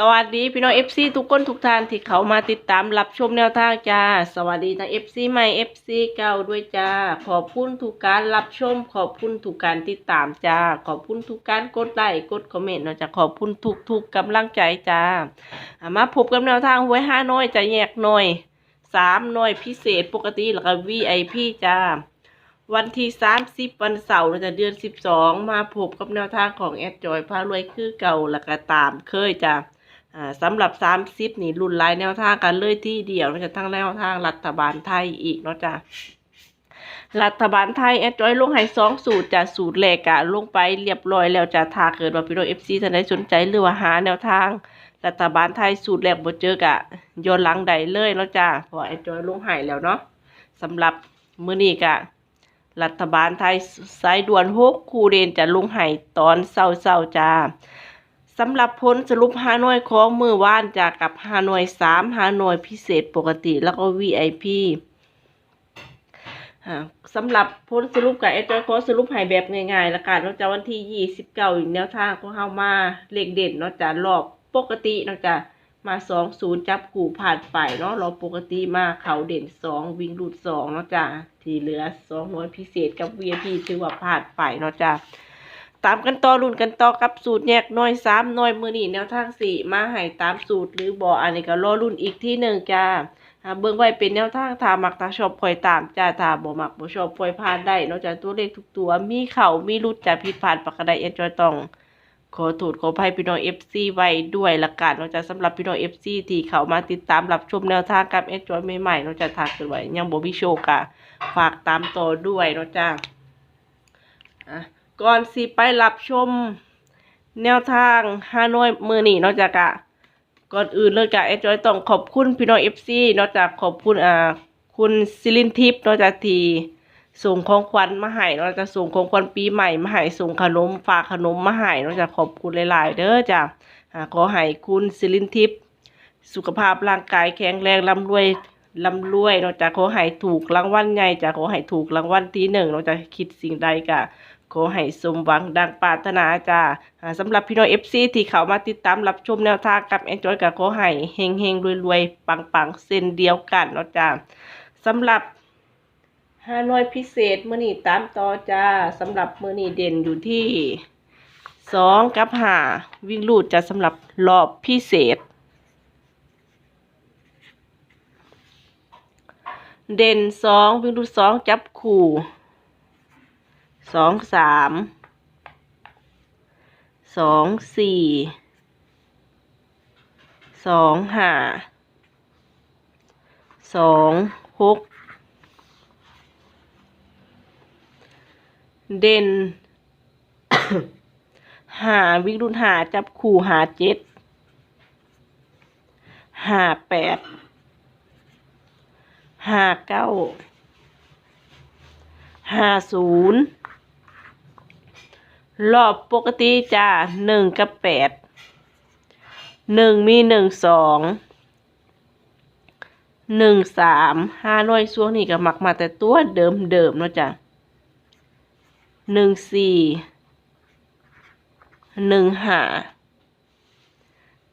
สวัสดีพี่น้องเอฟซีทุกคนทุกท่านที่เขามาติดตามรับชมแนวทางจ้า สวัสดีทั้งเอฟซีใหม่เอฟซีเก่าด้วยจ้า ขอบคุณทุกการรับชม ขอบคุณทุกการติดตามจ้า ขอบคุณทุกการกดไลค์กดคอมเมนต์เนาะจ้าขอบคุณทุกทุกกำลังใจจ้ามาพบกับแนวทางหวยห้าน้อยจะแยกหน่อยสามหน่อยพิเศษปกติแล้วก็วีไอพีจ้าวันที่สามสิบวันเสาร์เราจะเดือนสิบสองมาพบกับแนวทางของแอดจอยพารวยคือเก่าแล้วก็ตามเคยจ้ะ อ่าสำหรับสามสิบนี่รุ่นหลายแนวทางกันเลยที่เดียวเราจะทั้งแนวทางรัฐบาลไทยอีกเนาะจ้ะรัฐบาลไทยแอดจอยลงให้สองสูตรจ้ะสูตรแรกอะลงไปเรียบร้อยแล้วจะถ้าเกิดว่าพี่น้องเอฟซีท่านใดสนใจหรือว่าหาแนวทาง รัฐบาลไทยสูตรแรกบ่เจอกะย้อนหลังใดเลยเนาะจ้ะพอแอดจอยลงให้แล้วเนาะสำหรับมื้อนี้กะ รัฐบาลไทยสายด่วนหกคูเรนจะลงให้ตอนเศร้าๆจ้า สำหรับผลสรุปฮานอยของมือว่านจากกับฮานอยสามฮานอยพิเศษปกติแล้วก็ VIP อ่าสำหรับผลสรุปกับเอจอยขอสรุปให้แบบง่ายๆละกันเนาะจ้ะวันที่ยี่สิบเก้าอีกแนวทางของเฮามาเลขเด่นเนาะจ้ะรอบปกติเนาะจ้ะมาสองศูนย์จับขู่ผ่านไปเนาะรอบปกติมาเขาเด่นสองวิ่งหลุดสองเนาะจ้ะที่เหลือสองหน่วยพิเศษกับ VIP ถือว่าผ่านไปเนาะจ้ะ ตามกันต่อรุ่นกันต่อกับสูตรแยกหน่วยสามหน่วยมือนี่แนวทางสี่มาให้ตามสูตรหรือบ่อันนี้ก็รอรุ่นอีกที่หนึ่งจ้าเบิ่งไว้เป็นแนวทางถามักถ้าชอบปล่อยตามจ้าถาบ่มักบ่ชอบปล่อยผ่านได้นอกจากตัวเลขทุกตัวมีเข้ามีรุดจะผิดพลาดปากกระไดเอ็นจอยตอง ขอโทษขออภัยพี่น้อง FC ไว้ด้วยละกันนอกจากสำหรับพี่น้อง FC ที่เข้ามาติดตามรับชมแนวทางกับเอ็นจอยใหม่ๆนอกจากทักกันไว้ยังบ่มีโชคอะฝากตามต่อด้วยนาะจ้าอะ ก่อนสิไปรับชมแนวทางฮานอยมือนี่นอกจากอะก่อนอื่นเลยกะแอดจอยต้องขอบคุณพี่น้องเอฟซีนอกจากขอบคุณอ่าคุณซิลินทิพย์นอกจากทีส่งของขวัญมาให้นอกจากส่งของขวัญปีใหม่มาให้ส่งขนมฝากขนมมาให้นอกจากขอบคุณหลาย ๆ เด้อจ้ะขอให้คุณซิลินทิพย์สุขภาพร่างกายแข็งแรงร่ำรวยร่ำรวยนอกจากขอให้ถูกรางวัลใหญ่จ้ะขอให้ถูกรางวัลที่หนึ่งนอกจากคิดสิ่งใดกะ ขอให้สมหวังดังปรารถนาจ้าอ่าสำหรับพี่น้องเอฟซีที่เขามาติดตามรับชมแนวทางกับแอนจอยกับขอให้เฮงเฮงรวยรวยปังปังๆเส้นเดียวกันเนาะจ้าสำหรับฮานอยพิเศษมื้อนี้ตามต่อจ้าสำหรับมื้อนี้เด่นอยู่ที่สองกับห้าวิ่งลูดจะสำหรับรอบพิเศษ เด่นสองวิ่งลูดสองจับคู่ สองสามสองสี่สองห้าสองหกเด่นหาวิ่งรุ่นหาจับคู่หาเจ็ดหาแปดหาเก้าหาศูนย์ รอบปกติจ้าหนึ่งกับแปดหนึ่งมีหนึ่งสองหนึ่งสามห้าน่วยช่วงนี้ก็มักมาแต่ตัวเดิมเดิมเนาะจ้ะหนึ่งสี่หนึ่งห้า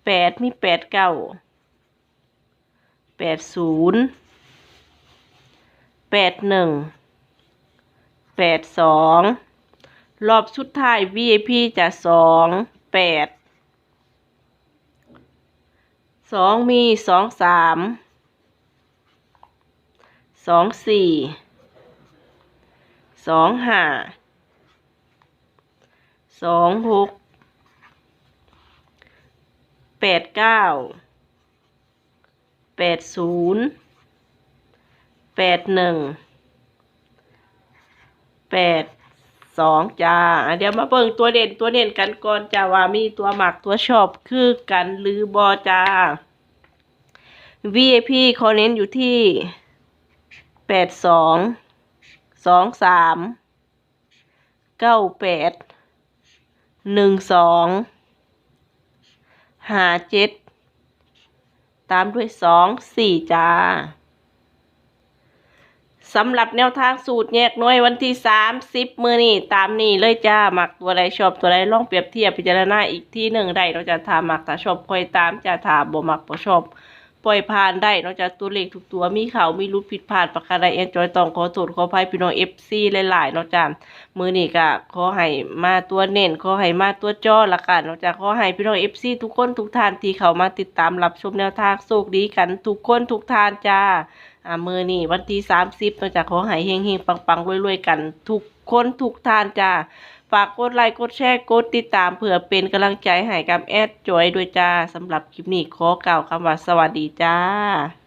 แปดมีแปดเก้าแปดศูนย์แปดหนึ่งแปดสอง รอบสุดท้าย VIP จะสองแปดสองมีสองสามสองสี่สองห้าสองหกแปดเก้าแปดศูนย์แปดหนึ่งแปด สองจ้าเดี๋ยวมาเบิ่งตัวเด่นตัวเด่นกันก่อนจ้าว่ามีตัวหมักตัวชอบคือกันหรือบอจ้า VIP เขาเน้นอยู่ที่แปดสองสองสามเก้าแปดหนึ่งสองห้าเจ็ดตามด้วยสองสี่จ้า สำหรับแนวทางสูตรแยกหน่วยวันที่30มือนี้ตามนี้เลยจ้าหมักตัวใดชอบตัวใดลองเปรียบเทียบพิจารณาอีกที่หนึ่งได้เราจะถามักถ้าชอบคอยตามจะถาบ่มักบ่ชอบปล่อยผ่านได้นอกจากตัวเลขทุกตัวมีเขามีรุดผิดพลาดประการใดแอนจอยตองขอโทษขออภัยพี่น้อง FC หลายๆเนาจ้ามื้อนี้ก็ขอให้มาตัวเน้นขอให้มาตัวจ้อละกันเนาจ้าขอให้พี่น้อง FC ทุกคนทุกท่านที่เขามาติดตามรับชมแนวทางโชคดีกันทุกคนทุกท่านจ้า อ่ามือนี่วันที่สามสิบนอกจากขอให้เฮงเฮงปังปังรวยๆกัน ทุกคนทุกทานจ้าฝากกดไลค์กดแชร์กดติดตามเผื่อเป็นกำลังใจให้กับแอดจอยด้วยจ้าสำหรับคลิปนี้ขอกล่าวคำว่าสวัสดีจ้า